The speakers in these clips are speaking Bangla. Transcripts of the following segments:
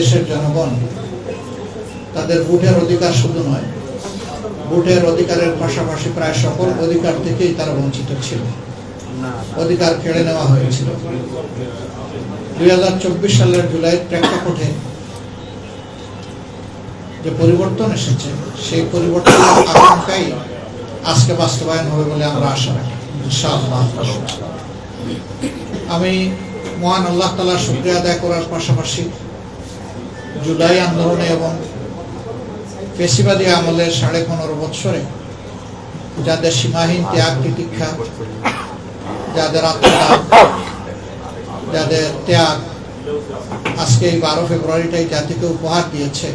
দেশের জনগণ তাদের ভোটের অধিকার শুধু নয়, ভোটের অধিকারের পাশাপাশি প্রায় সকল অধিকার থেকেই তারা বঞ্চিত ছিল। অধিকার কেড়ে নেওয়া হয়েছিল। দুই হাজার চব্বিশ সালের জুলাইয়ের প্রেক্ষাপটে যে পরিবর্তন এসেছে, সেই পরিবর্তনের আকাঙ্ক্ষাই আজকে বাস্তবায়ন হবে বলে আমরা আশা রাখি। আমি মহান আল্লাহ তালার শুক্রিয়া আদায় করার পাশাপাশি জুলাই আন্দোলনে এবং পেশিবাদী আমলের সাড়ে পনেরো বৎসরে যাদের সীমাহীন ত্যাগ তিতিক্ষা, যাদের আত্মদান যাদের ত্যাগ আজকে এই বারো ফেব্রুয়ারিটাই জাতিকে উপহার দিয়েছে।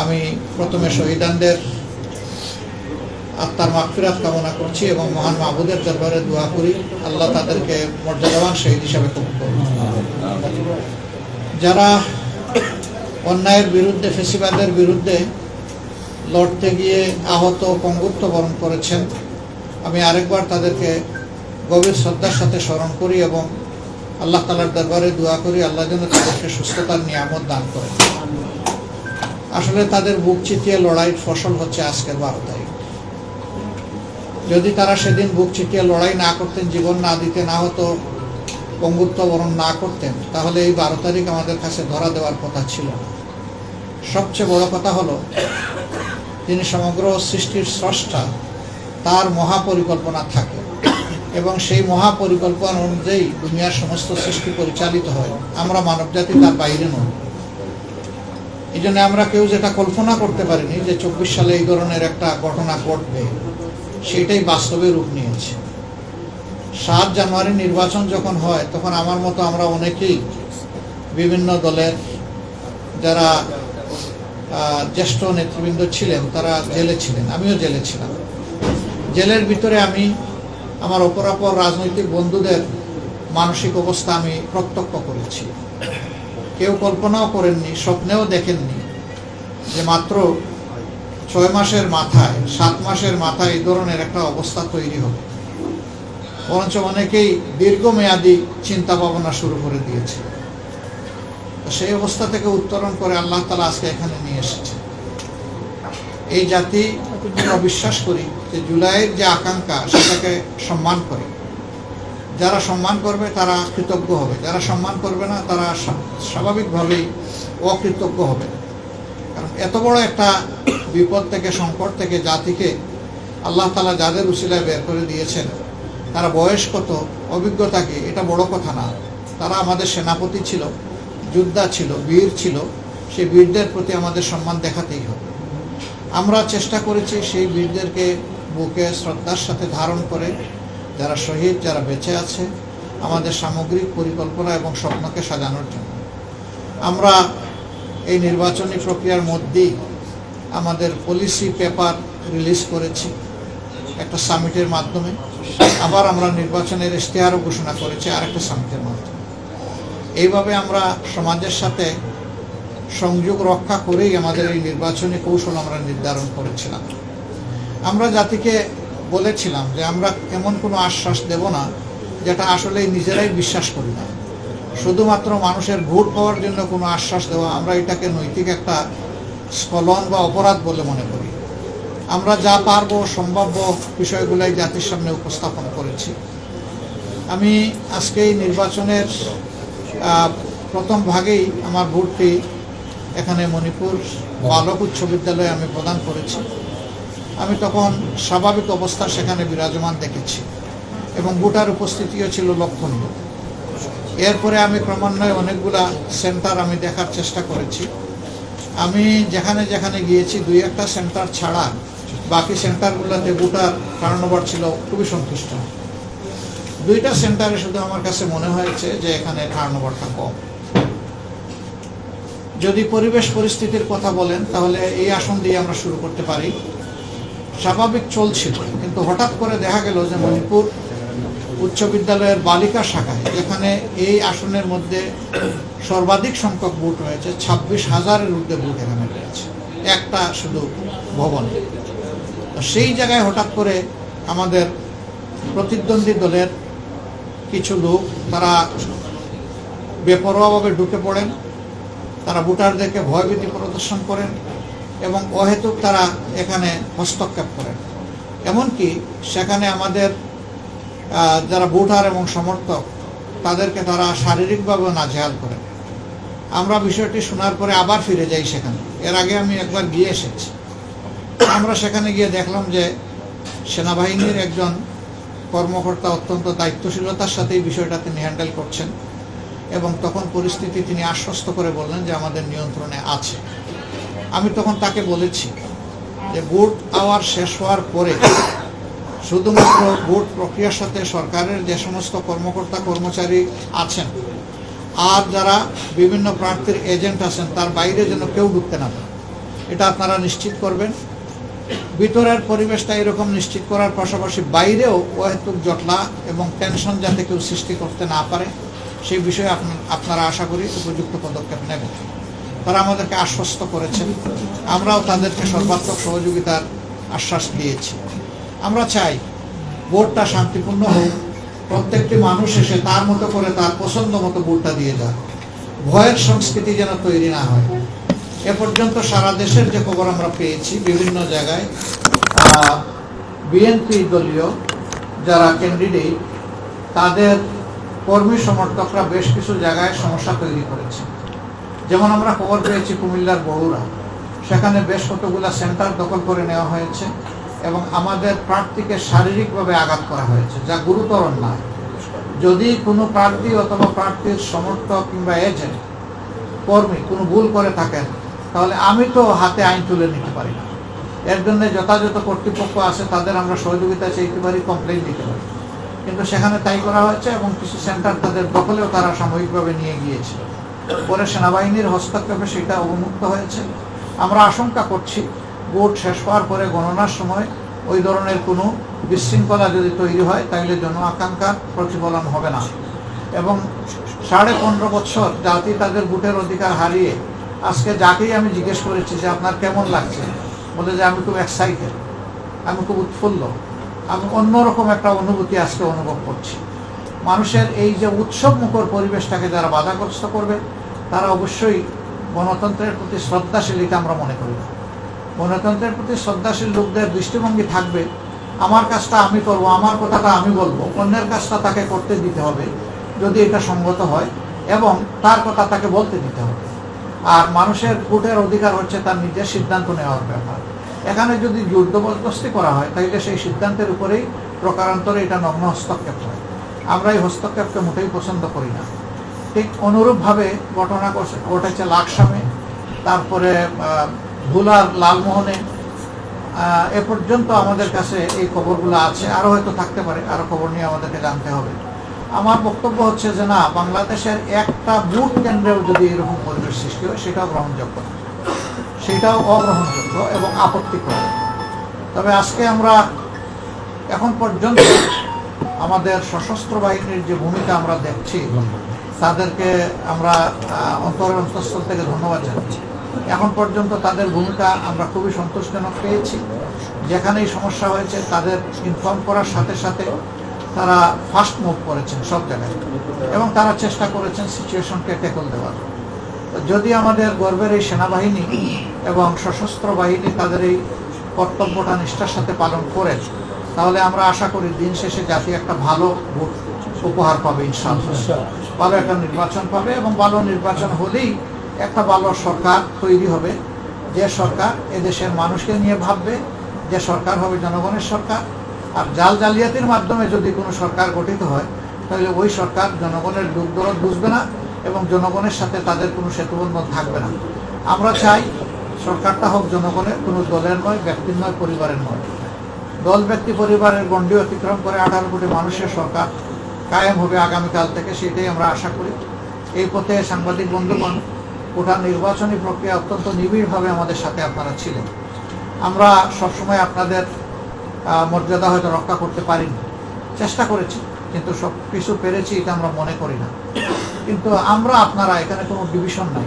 আমি প্রথমে শহীদানদের আত্মার মাগফিরাত কামনা করছি এবং মহান মাহবুদের দরবারে দোয়া করি। আল্লাহ তাদেরকে মর্যাদাবান শহীদ হিসাবে কবুল করুন। যারা অন্যায়ের বিরুদ্ধে, ফেসিবাদের বিরুদ্ধে লড়তে গিয়ে আহত পঙ্গুত্ব বরণ করেছেন। আমি আরেকবার তাদেরকে গভীর শ্রদ্ধার সাথে স্মরণ করি এবং আল্লাহ তালার দরবারে দোয়া করি, আল্লাহ যেন তাদেরকে সুস্থতার নিয়ামত দান করেন। আসলে তাদের বুক চিতিয়ে লড়াইয়ের ফসল হচ্ছে আজকের বারো তারিখ যদি তারা সেদিন বুক চিতিয়ে লড়াই না করতেন, জীবন না দিতে না হতো পঙ্গুত্ব বরণ না করতেন, তাহলে এই বারো তারিখ আমাদের কাছে ধরা দেওয়ার কথা ছিল না। সবচেয়ে বড় কথা হলো তিনি সমগ্র সৃষ্টির স্রষ্টা, তার মহাপরিকল্পনা থাকে। এবং সেই মহাপরিকল্পনা অনুযায়ী দুনিয়ার সমস্ত সৃষ্টি পরিচালিত হয়। আমরা মানবজাতি তার বাইরে নই। এই জন্য আমরা কেউ যেটা কল্পনা করতে পারিনি যে চব্বিশ সালে এই ধরনের একটা ঘটনা ঘটবে, সেটাই বাস্তবে রূপ নিয়েছে। সাত জানুয়ারি নির্বাচন যখন হয়, তখন আমার মতো আমরা অনেকেই বিভিন্ন দলের যারা জ্যেষ্ঠ নেতৃবৃন্দ ছিলেন, তারা জেলে ছিলেন, আমিও জেলে ছিলাম। জেলের ভিতরে আমি আমার অপরাপর রাজনৈতিক বন্ধুদের মানসিক অবস্থা আমি প্রত্যক্ষ করেছি। কেউ কল্পনাও করেননি, স্বপ্নেও দেখেননি যে মাত্র ছয় মাসের মাথায়, সাত মাসের মাথায় এই ধরনের একটা অবস্থা তৈরি হবে। বরঞ্চ অনেকেই দীর্ঘমেয়াদী চিন্তা ভাবনা শুরু করে দিয়েছে। সেই অবস্থা থেকে উত্তরণ করে আল্লাহ তালা আজকে এখানে নিয়ে এসেছে। এই জাতি আমরা বিশ্বাস করি যে জুলাইয়ের যে আকাঙ্ক্ষা, সেটাকে সম্মান করে। যারা সম্মান করবে, তারা কৃতজ্ঞ হবে। যারা সম্মান করবে না, তারা স্বাভাবিকভাবেই অকৃতজ্ঞ হবে। কারণ এত বড় একটা বিপদ থেকে, সংকট থেকে জাতিকে আল্লাহ তালা যাদের উসিলায় বের করে দিয়েছেন, তারা বয়স কত অভিজ্ঞতা কি, এটা বড় কথা না। তারা আমাদের সেনাপতি ছিল। যোদ্ধা ছিল, বীর ছিল, সেই বীরদের প্রতি আমাদের সম্মান দেখাতেই হবে। আমরা চেষ্টা করেছি সেই বীরদেরকে বুকে শ্রদ্ধার সাথে ধারণ করে, যারা শহীদ, যারা বেঁচে আছে, আমাদের সামগ্রিক পরিকল্পনা এবং স্বপ্নকে সাজানোর জন্য। আমরা এই নির্বাচনী প্রক্রিয়ার মধ্যেই আমাদের পলিসি পেপার রিলিজ করেছি, একটা সামিটের মাধ্যমে। আবার আমরা নির্বাচনের ইশতেহারও ঘোষণা করেছি, আরেকটা সামিটের মাধ্যমে। এইভাবে আমরা সমাজের সাথে সংযোগ রক্ষা করেই আমাদের এই নির্বাচনী কৌশল আমরা নির্ধারণ করেছিলাম। আমরা জাতিকে বলেছিলাম যে আমরা এমন কোনো আশ্বাস দেব না যেটা আসলে নিজেরাই বিশ্বাস করি না। শুধুমাত্র মানুষের ভোট পাওয়ার জন্য কোনো আশ্বাস দেওয়া, আমরা এটাকে নৈতিক একটা স্খলন বা অপরাধ বলে মনে করি। আমরা যা পারব, সম্ভাব্য বিষয়গুলাই জাতির সামনে উপস্থাপন করেছি। আমি আজকে এই নির্বাচনের প্রথম ভাগেই আমার ভোটটি এখানে মণিপুর বালক উচ্চ বিদ্যালয়ে আমি প্রদান করেছি। আমি তখন স্বাভাবিক অবস্থা সেখানে বিরাজমান দেখেছি এবং ভোটার উপস্থিতিও ছিল লক্ষণীয়। এরপরে আমি ক্রমান্বয়ে অনেকগুলা সেন্টার আমি দেখার চেষ্টা করেছি। আমি যেখানে যেখানে গিয়েছি, দুই একটা সেন্টার ছাড়া বাকি সেন্টারগুলোতে ভোটার টার্নওভার ছিল খুবই সন্তুষ্ট। দুইটা সেন্টারে শুধু আমার কাছে মনে হয়েছে যে এখানে টার্নওভারটা কম। যদি পরিবেশ পরিস্থিতির কথা বলেন, তাহলে এই আসন দিয়ে আমরা শুরু করতে পারি। স্বাভাবিক চলছিল, কিন্তু হঠাৎ করে দেখা গেল যে মণিপুর উচ্চ বিদ্যালয়ের বালিকা শাখায়, যেখানে এই আসনের মধ্যে সর্বাধিক সংখ্যক ভোট রয়েছে, ছাব্বিশ হাজারের ঊর্ধ্বে ভোট এখানে রয়েছে। একটা শুধু ভবনে। সেই জায়গায় হঠাৎ করে আমাদের প্রতিদ্বন্দ্বী দলের কিছু লোক তারা বেপরোয়াভাবে ঢুকে পড়েন, তারা ভোটারদেরকে ভয়ভীতি প্রদর্শন করেন এবং অহেতুক তারা এখানে হস্তক্ষেপ করেন। এমনকি সেখানে আমাদের যারা ভোটার এবং সমর্থক, তাদেরকে তারা শারীরিকভাবেও নাজেহাল করেন। আমরা বিষয়টি শোনার পরে আবার ফিরে যাই সেখানে। এর আগে আমি একবার গিয়ে এসেছি। আমরা সেখানে গিয়ে দেখলাম যে সেনাবাহিনীর একজন কর্মকর্তা অত্যন্ত দায়িত্বশীলতার সাথে এই বিষয়টা তিনি হ্যান্ডেল করছেন এবং তখন পরিস্থিতি তিনি আশ্বস্ত করে বললেন যে আমাদের নিয়ন্ত্রণে আছে। আমি তখন তাকে বলেছি যে ভোট আওয়ার শেষ হওয়ার পরে শুধুমাত্র ভোট প্রক্রিয়ার সাথে সরকারের যে সমস্ত কর্মকর্তা কর্মচারী আছেন আর যারা বিভিন্ন প্রার্থীর এজেন্ট আছেন, তার বাইরে যেন কেউ ঢুকতে না পারে। এটা আপনারা নিশ্চিত করবেন। ভিতরের পরিবেশটা এরকম নিশ্চিত করার পাশাপাশি বাইরেও অহেতুক জটলা এবং টেনশন যাতে কেউ সৃষ্টি করতে না পারে, সেই বিষয়ে আপনা- আপনারা আশা করি উপযুক্ত পদক্ষেপ নেবেন তারা আমাদেরকে আশ্বস্ত করেছেন। আমরাও তাদেরকে সর্বাত্মক সহযোগিতার আশ্বাস দিয়েছি। আমরা চাই ভোটটা শান্তিপূর্ণ হোক, প্রত্যেকটি মানুষ এসে তার মতো করে তার পছন্দ মতো ভোটটা দিয়ে যায় ভয়ের সংস্কৃতি যেন তৈরি না হয়। এ পর্যন্ত সারা দেশের যে খবর আমরা পেয়েছি, বিভিন্ন জায়গায় বিএনপি দলীয় যারা ক্যান্ডিডেট তাদের কর্মী সমর্থকরা বেশ কিছু জায়গায় সমস্যা তৈরি করেছে। যেমন আমরা খবর পেয়েছি কুমিল্লার বড়ুরা। সেখানে বেশ কতগুলা সেন্টার দখল করে নেওয়া হয়েছে এবং আমাদের প্রার্থীকে শারীরিকভাবে আঘাত করা হয়েছে, যা গুরুতর নয়। যদি কোনো প্রার্থী অথবা প্রার্থীর সমর্থক কিংবা এজেন্ট কর্মী কোনো ভুল করে থাকেন তাহলে আমি তো হাতে আইন তুলে নিতে পারি না। এর জন্য যথাযথ কর্তৃপক্ষ আছে, তাদের আমরা সহযোগিতা চাইতে পারি কমপ্লেন দিতে পারি। কিন্তু সেখানে তাই করা হয়েছে এবং কিছু সেন্টার তাদের দখলেও তারা সাময়িকভাবে নিয়ে গিয়েছে। পরে সেনাবাহিনীর হস্তক্ষেপে সেটা অবমুক্ত হয়েছে। আমরা আশঙ্কা করছি, ভোট শেষ হওয়ার পরে গণনার সময় ওই ধরনের কোনো বিশৃঙ্খলা যদি তৈরি হয় তাহলে জন আকাঙ্ক্ষার প্রতিফলন হবে না। এবং সাড়ে পনেরো বছর জাতি তাদের ভোটের অধিকার হারিয়ে আজকে যাকেই আমি জিজ্ঞেস করেছি যে আপনার কেমন লাগছে? বলে যে আমি খুব এক্সাইটেড আমি খুব উৎফুল্ল। আমি অন্যরকম একটা অনুভূতি আজকে অনুভব করছি। মানুষের এই যে উৎসব মুখর পরিবেশটাকে যারা বাধাগ্রস্ত করবে, তারা অবশ্যই গণতন্ত্রের প্রতি শ্রদ্ধাশীল এটা আমরা মনে করি না। গণতন্ত্রের প্রতি শ্রদ্ধাশীল লোকদের দৃষ্টিভঙ্গি থাকবে, আমার কাজটা আমি করব, আমার কথাটা আমি বলব, অন্যের কাজটা তাকে করতে দিতে হবে, যদি এটা সঙ্গত হয়, এবং তার কথা তাকে বলতে দিতে হবে। আর মানুষের ভোটের অধিকার হচ্ছে তার নিজের সিদ্ধান্ত নেওয়ার ব্যাপার। এখানে যদি জোর জবরদস্তি করা হয় তাহলে সেই সিদ্ধান্তের উপরেই প্রকারান্তরে এটা নগ্ন হস্তক্ষেপ হয়। আমরা এই হস্তক্ষেপকে মোটেই পছন্দ করি না। ঠিক অনুরূপভাবে ঘটনা ঘটে- ঘটেছে লাকসামে, তারপরে ভুলার লালমোহনে। এ পর্যন্ত আমাদের কাছে এই খবরগুলো আছে। আরও হয়তো থাকতে পারে আরও খবর নিয়ে আমাদেরকে জানতে হবে। আমার বক্তব্য হচ্ছে যে না, বাংলাদেশের একটা বুথ কেন্দ্রেও যদি এরকম পরিবেশ সৃষ্টি হয়, সেটাও গ্রহণযোগ্য। সেটাও অগ্রহণযোগ্য এবং আপত্তিকর। তবে আজকে আমরা এখন পর্যন্ত আমাদের সশস্ত্র বাহিনীর যে ভূমিকা আমরা দেখছি, তাদেরকে আমরা অন্তরের অন্তঃস্থল থেকে ধন্যবাদ জানাচ্ছি। এখন পর্যন্ত তাদের ভূমিকা আমরা খুবই সন্তোষজনক পেয়েছি। যেখানেই সমস্যা হয়েছে, তাদের ইনফর্ম করার সাথে সাথে তারা ফাস্ট মুভ করেছেন সব জায়গায়। এবং তারা চেষ্টা করেছেন সিচুয়েশনকে ট্যাকল দেওয়ার। যদি আমাদের গর্বের এই সেনাবাহিনী এবং সশস্ত্র বাহিনী তাদের এই কর্তব্যটা নিষ্ঠার সাথে পালন করে তাহলে আমরা আশা করি দিন শেষে জাতি একটা ভালো ভোট উপহার পাবে ইনশাআল্লাহ। ভালো একটা নির্বাচন পাবে এবং ভালো নির্বাচন হলেই একটা ভালো সরকার তৈরি হবে। যে সরকার এদেশের মানুষকে নিয়ে ভাববে যে সরকার হবে জনগণের সরকার আর জাল জালিয়াতির মাধ্যমে যদি কোনো সরকার গঠিত হয়, তাহলে ওই সরকার জনগণের দুঃখ দরদ বুঝবে না এবং জনগণের সাথে তাদের কোনো সেতুবন্ধন থাকবে না। আমরা চাই সরকারটা হোক জনগণের, কোনো দলের নয়, ব্যক্তির নয়, পরিবারের নয়। দল, ব্যক্তি, পরিবারের গণ্ডি অতিক্রম করে আঠারো কোটি মানুষের সরকার কায়েম হবে আগামীকাল থেকে, সেটাই আমরা আশা করি। এই পথে সাংবাদিক বন্ধুগণ গোটা নির্বাচনী প্রক্রিয়া অত্যন্ত নিবিড়ভাবে আমাদের সাথে আপনারা ছিলেন। আমরা সবসময় আপনাদের মর্যাদা হয়তো রক্ষা করতে পারিনি। চেষ্টা করেছি, কিন্তু সব কিছু পেরেছি এটা আমরা মনে করি না। কিন্তু আমরা আপনারা, এখানে কোনো ডিভিশন নাই।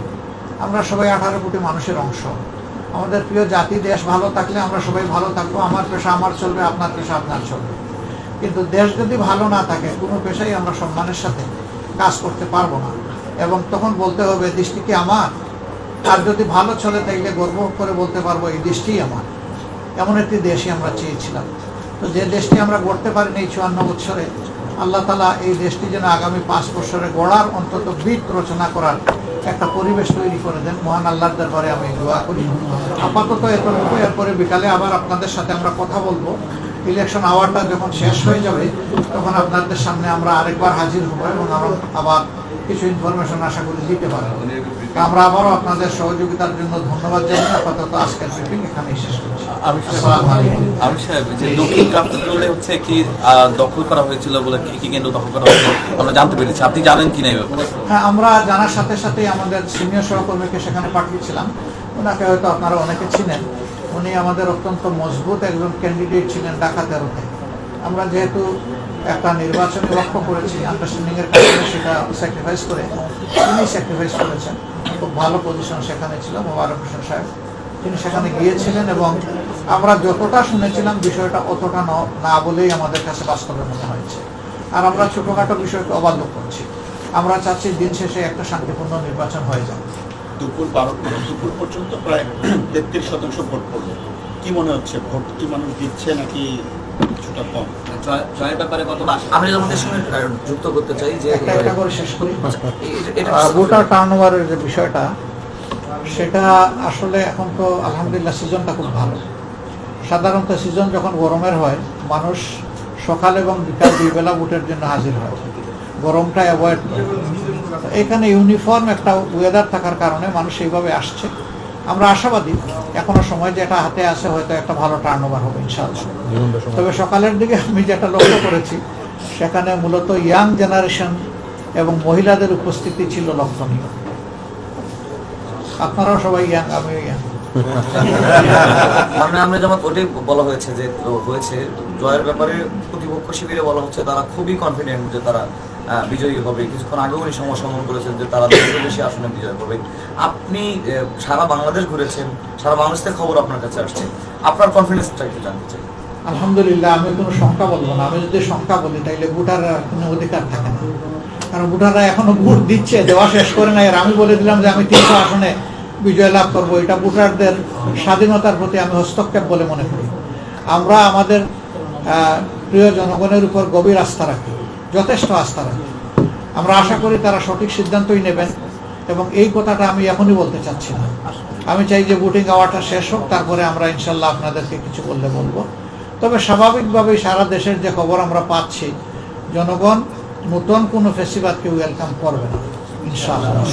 আমরা সবাই আঠারো কোটি মানুষের অংশ। আমাদের প্রিয় জাতি, দেশ ভালো থাকলে আমরা সবাই ভালো থাকব। আমার পেশা আমার চলবে, আপনার পেশা আপনার চলবে। কিন্তু দেশ যদি ভালো না থাকে, কোনো পেশাই আমরা সম্মানের সাথে কাজ করতে পারব না। এবং তখন বলতে হবে দৃষ্টি কি আমার? আর যদি ভালো চলে, তাইলে গর্ব করে বলতে পারব, এই দেশটিই আমার। এমন একটি দেশই আমরা চেয়েছিলাম। তো যে দেশটি আমরা গড়তে পারিনি এই চুয়ান্ন বছরে আল্লাহ তালা এই দেশটি যেন আগামী পাঁচ বছরে গড়ার অন্তত বিট রচনা করার একটা পরিবেশ তৈরি করে দেন। মহান আল্লাহর দরবারে আমি দোয়া করি। আপাতত এতটুকু, এরপরে বিকালে আবার আপনাদের সাথে আমরা কথা বলব। ইলেকশন আওয়ারটা যখন শেষ হয়ে যাবে, তখন আপনাদের সামনে আমরা আরেকবার হাজির হব এবং আরও আবার কিছু ইনফরমেশন আশা করি দিতে পারব। আমরা আবারও আপনাদের সহযোগিতার জন্য ধন্যবাদ জানাই। আপাতত আজকের ব্রিফিং এখানেই শেষ করছি। আমি সাহেব যে দক্ষিণ কাপ্তালে হচ্ছে কি আহ, দখল করা হয়েছিল বলে কি কি কেন্দ্র দখল করা আমরা জানতে পেরেছি। আপনি জানেন কি না হ্যাঁ আমরা জানার সাথে সাথেই আমাদের সিনিয়র সহকর্মীকে সেখানে পাঠিয়েছিলাম। ওনাকে হয়তো আপনারা অনেকে চিনেন। উনি আমাদের অত্যন্ত মজবুত একজন ক্যান্ডিডেট ছিলেন ঢাকা তেরোতে। আমরা যেহেতু একটা নির্বাচনী লক্ষ্য করেছি আন্ডারস্ট্যান্ডিং এর কারণে সেটা স্যাক্রিফাইস করে তিনি স্যাক্রিফাইস করেছেন। খুব ভালো পজিশন সেখানে ছিল মোবারক হোসেন সাহেব। তিনি সেখানে গিয়েছিলেন এবং আমরা যতটা শুনেছিলাম বিষয়টা অতটা ন- বলেই আমাদের কাছে বাস্তবে মনে হয়েছে। আর আমরা ছোটোখাটো বিষয়কে অবাধ্য করছি। আমরা চাচ্ছি দিন শেষে একটা শান্তিপূর্ণ নির্বাচন হয়ে যাবে দুপুর বারো দুপুর পর্যন্ত প্রায় তেত্রিশ শতাংশ ভোট পড়ল। কি মনে হচ্ছে? ভোট কি মানুষ দিচ্ছে নাকি কিছুটা কম। জয়ের ব্যাপারে কত আমি আমাদের সঙ্গে যুক্ত করতে চাই যে একটা একটা করে শেষ করি। এ- এটা ভোটার টার্ন ওভারের যে বিষয়টা সেটা আসলে এখন তো আলহামদুলিল্লাহ সিজনটা খুব ভালো। সাধারণত সিজন যখন গরমের হয় মানুষ সকাল এবং বিকাল দুই বেলা ভোটের জন্য হাজির হয়। গরমটা অ্যাভয়েড করে। এখানে ইউনিফর্ম একটা ওয়েদার থাকার কারণে মানুষ এইভাবে আসছে। আমরা আশাবাদী। এখনও সময় যেটা হাতে আছে হয়তো একটা ভালো টার্ন ওভার হবে ইনশাআল্লাহ। তবে সকালের দিকে আমি যেটা লক্ষ্য করেছি সেখানে মূলত ইয়াং জেনারেশন এবং মহিলাদের উপস্থিতি ছিল লক্ষণীয়। আপনারাও সবাই ইয়াং আমিও ইয়াং আমরা আমরা যেমন ওটাই বলা হয়েছে যে হয়েছে জয়ের ব্যাপারে প্রতিপক্ষ শিবিরে বলা হচ্ছে তারা খুবই কনফিডেন্ট যে তারা বিজয়ী হবে। কিছুক্ষণ আগেও উনি সমসংগ্রহ করেছেন যে তারা বেশি আসনে বিজয় করবে। আপনি সারা বাংলাদেশ ঘুরেছেন, সারা বাংলাদেশ থেকে খবর আপনার কাছে আসছে। আপনার কনফিডেন্সটা একটু জানতে চাই। আলহামদুলিল্লাহ, আমি কোনো সংখ্যা বলব না। আমি যদি সংখ্যা বলি, তাইলে ভোটাররা কোনো অধিকার থাকে না। কারণ ভোটাররা এখনও ভোট দিচ্ছে, দেওয়া শেষ করে নাই। আর আমি বলে দিলাম যে আমি তিনশো আসনে বিজয় লাভ করব। এটা ভোটারদের স্বাধীনতার প্রতি আমি হস্তক্ষেপ বলে মনে করি। আমরা আমাদের প্রিয় জনগণের উপর গভীর আস্থা রাখি। যথেষ্ট আস্থা রাখি। আমরা আশা করি তারা সঠিক সিদ্ধান্তই নেবেন এবং এই কথাটা আমি এখনই বলতে চাচ্ছি না। আমি চাই যে বুটিং আওয়ারটা শেষ হোক তারপরে আমরা ইনশাল্লাহ আপনাদেরকে কিছু বললে বলব। তবে স্বাভাবিকভাবেই সারা দেশের যে খবর আমরা পাচ্ছি জনগণ নতুন কোনো ফেস্টিভালকে ওয়েলকাম করবে না ইনশাআল্লাহ।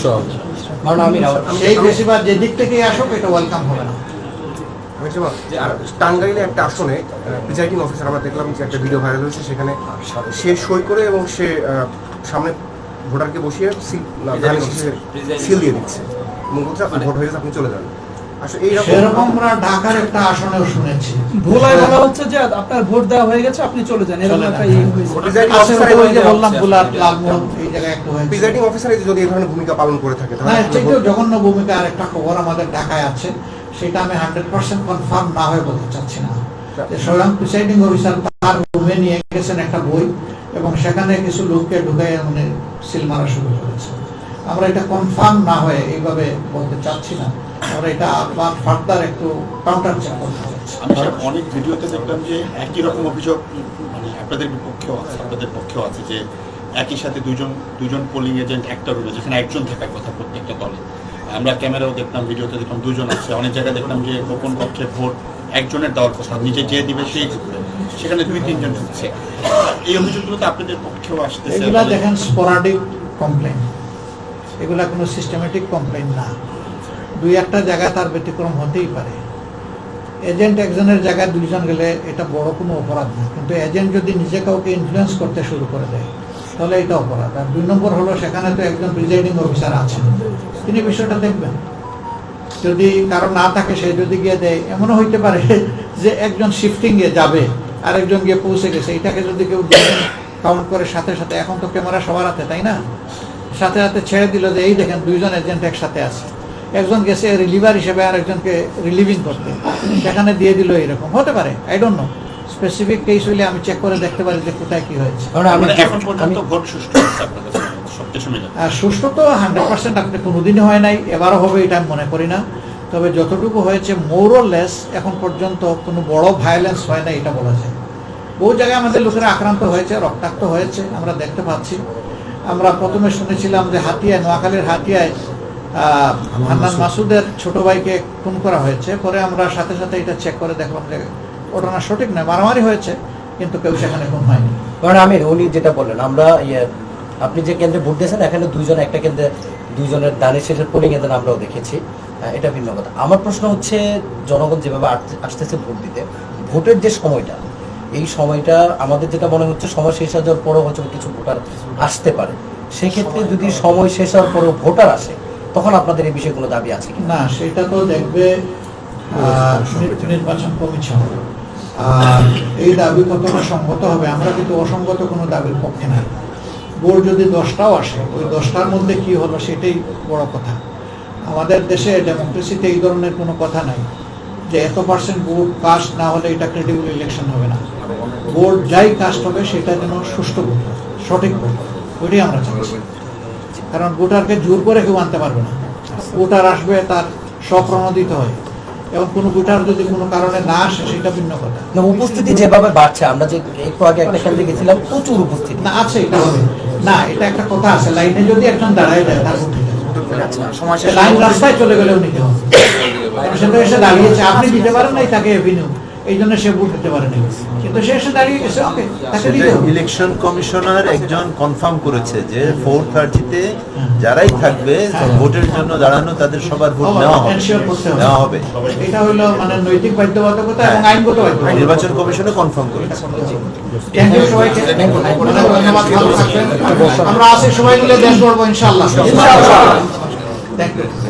সেই ফেস্টিভাল যে দিক থেকে আসুক এটা ওয়েলকাম হবে না। টাঙ্গাইলে একটা আসনে প্রিজাইডিং অফিসার আমরা দেখলাম যে একটা ভিডিও ভাইরাল হয়েছে সেখানে সে সই করে এবং সে সামনে ভোটারকে বসিয়ে সিল সিল দিয়ে দিচ্ছে। এবং বলছে আপনার ভোট হয়ে গেছে আপনি চলে যান। সেরকম আমরা ঢাকার একটা আসনেও শুনেছি। ভোলায় বলা হচ্ছে যে আপনার ভোট দেওয়া হয়ে গেছে আপনি চলে যান। এরকম একটা। ইয়ে অফিসার বললাম বুলার লালমোহন এই জায়গায় একটা হয়েছে। প্রিজাইডিং অফিসার যদি এই ধরনের ভূমিকা পালন করে থাকে তাহলে জঘন্য ভূমিকা। আর একটা খবর আমাদের ঢাকায় আছে। সেটা আমি হান্ড্রেড পার্সেন্ট কনফার্ম না হয়ে বলতে চাচ্ছি না। যে স্বয়ং প্রিসাইডিং অফিসার তার রুমে নিয়ে গেছেন একটা বই এবং সেখানে কিছু লোককে ঢুকাই উনি সিল মারা শুরু করেছেন। আমরা এটা কনফার্ম না হয়ে এইভাবে বলতে চাচ্ছি না। আমরা এটা আবার ফার্দার একটু কাউন্টার চেক করতে অনেক ভিডিওতে দেখলাম যে একই রকম অভিযোগ মানে আপনাদের বিপক্ষেও আছে আপনাদের পক্ষেও আছে যে একই সাথে দুজন দুজন পোলিং এজেন্ট একটা রুমে যেখানে একজন থাকার কথা প্রত্যেকটা দলে। আমরা ক্যামেরাও দেখলাম ভিডিওতে দেখলাম দুজন আছে অনেক জায়গায় দেখলাম যে গোপন কক্ষে ভোট একজনের দেওয়ার কথা নিজে যে দিবে সেই সেখানে দুই তিনজন ঢুকছে। এই অভিযোগগুলো তো আপনাদের পক্ষেও আসতেছে এগুলা দেখেন স্পোরাডিক কমপ্লেন এগুলা কোনো সিস্টেমেটিক কমপ্লেন না। দুই একটা জায়গায় তার ব্যতিক্রম হতেই পারে। এজেন্ট একজনের জায়গায় দুইজন গেলে এটা বড় কোনো অপরাধ না। কিন্তু এজেন্ট যদি নিজে কাউকে ইনফ্লুয়েন্স করতে শুরু করে দেয় তাহলে এটা অপরাধ। আর দুই নম্বর হলো সেখানে তো একজন প্রিজাইডিং অফিসার আছেন। তিনি বিষয়টা দেখবেন। যদি কারও না থাকে সে যদি গিয়ে দেয় এমনও হইতে পারে যে একজন শিফটিং এ যাবে আর একজন গিয়ে পৌঁছে গেছে। এটাকে যদি কেউ কাউন্ট করে সাথে সাথে এখন তো ক্যামেরা সবার হাতে তাই না? সাথে সাথে ছেড়ে দিল যে এই দেখেন দুইজন এজেন্ট একসাথে আছে। একজন গেছে রিলিভার হিসেবে আর একজনকে রিলিভিং করতে। সেখানে দিয়ে দিল এরকম। হতে পারে I don't know specific case হইলে আমি চেক করে দেখতে পারি যে কোথায় কি হয়েছে। এখন পর্যন্ত ভোট সুষ্ঠু আর সুষ্ঠু তো হান্ড্রেড পার্সেন্ট আপনি কোনোদিনই হয় নাই এবারও হবে এটা আমি মনে করি না। তবে যতটুকু হয়েছে মোরলেস এখন পর্যন্ত কোনো বড় ভায়োলেন্স হয় না এটা বলা যায়। বহু জায়গায় আমাদের লোকেরা আক্রান্ত হয়েছে রক্তাক্ত হয়েছে আমরা দেখতে পাচ্ছি। আমরা প্রথমে শুনেছিলাম যে হাতিয়ায় নোয়াখালীর হাতিয়ায় হান্নান মাসুদের ছোট ভাইকে খুন করা হয়েছে। পরে আমরা সাথে সাথে এটা চেক করে দেখলাম যে ঘটনা সঠিক নয় মারামারি হয়েছে কিন্তু কেউ সেখানে খুন হয়নি। কারণ আমির উনি যেটা বললেন আমরা ইয়ে আপনি যে কেন্দ্রে ভোট দিয়েছেন এখানে দুইজন একটা কেন্দ্রে দুইজনের দানের শেষের পোলিং এদের আমরাও দেখেছি। এটা ভিন্ন কথা। আমার প্রশ্ন হচ্ছে জনগণ যেভাবে আসতেছে ভোট দিতে ভোটের যে সময়টা এই সময়টা আমাদের যেটা মনে হচ্ছে সময় শেষ যাওয়ার পরেও হয়তো কিছু ভোটার আসতে পারে। সেক্ষেত্রে যদি সময় শেষ হওয়ার পরেও ভোটার আসে তখন আপনাদের এই বিষয়ে কোনো দাবি আছে কি না সেটা তো দেখবে নির্বাচন কমিশন। এই দাবি কতটা সঙ্গত হবে আমরা কিন্তু অসঙ্গত কোনো দাবির পক্ষে না। ভোট যদি দশটাও আসে, ওই দশটার মধ্যে কি হলো সেটাই বড় কথা। আমাদের দেশে ডেমোক্রেসিতে এই ধরনের কোনো কথা নাই। যে এত পার্সেন্ট ভোট কাস্ট না হলে এটা ক্রেডিবল ইলেকশন হবে না। ভোট যাই কাস্ট হবে, সেটা যেন সুষ্ঠু ভোট সঠিক ভোট। ওইটাই আমরা চাইছি কারণ ভোটারকে জোর করে কেউ আনতে পারবে না। ভোটার আসবে, তার স্বপ্রণোদিত হয়। এবং কোনো ভোটার যদি কোনো কারণে না আসে সেটা ভিন্ন কথা। না উপস্থিতি যেভাবে বাড়ছে আমরা যে একটু আগে একটা খেলতে গেছিলাম প্রচুর উপস্থিতি। না আছে এটা হবে। না এটা একটা কথা আছে লাইনে যদি একজন দাঁড়ায় যায় তার। সে লাইন রাস্তায় চলে গেলেও নিতে হবে। সেটা এসে দাঁড়িয়েছে আপনি দিতে পারেন নাই তাকে এভিনিউ এই জন্য সে ভোট দিতে পারেনি। কিন্তু সে এসে দাঁড়িয়ে ওকে ইলেকশন কমিশনার একজন কনফার্ম করেছে যে ফোর থার্টিতে যারাই থাকবে ভোটের জন্য দাঁড়ানো তাদের সবার ভোট নেওয়া হবে। নেওয়া হবে। এটা হলো মানে নৈতিক বাধ্যবাধকতা এবং আইনগত বাধ্যবাধকতা। নির্বাচন কমিশনে কনফার্ম করেছে। থ্যাংক ইউ সবাইকে। ধন্যবাদ ভালো থাকবেন। আমরা আছি সবাই মিলে দেশ গড়বো ইনশাআল্লাহ। ইনশাআল্লাহ। Thank you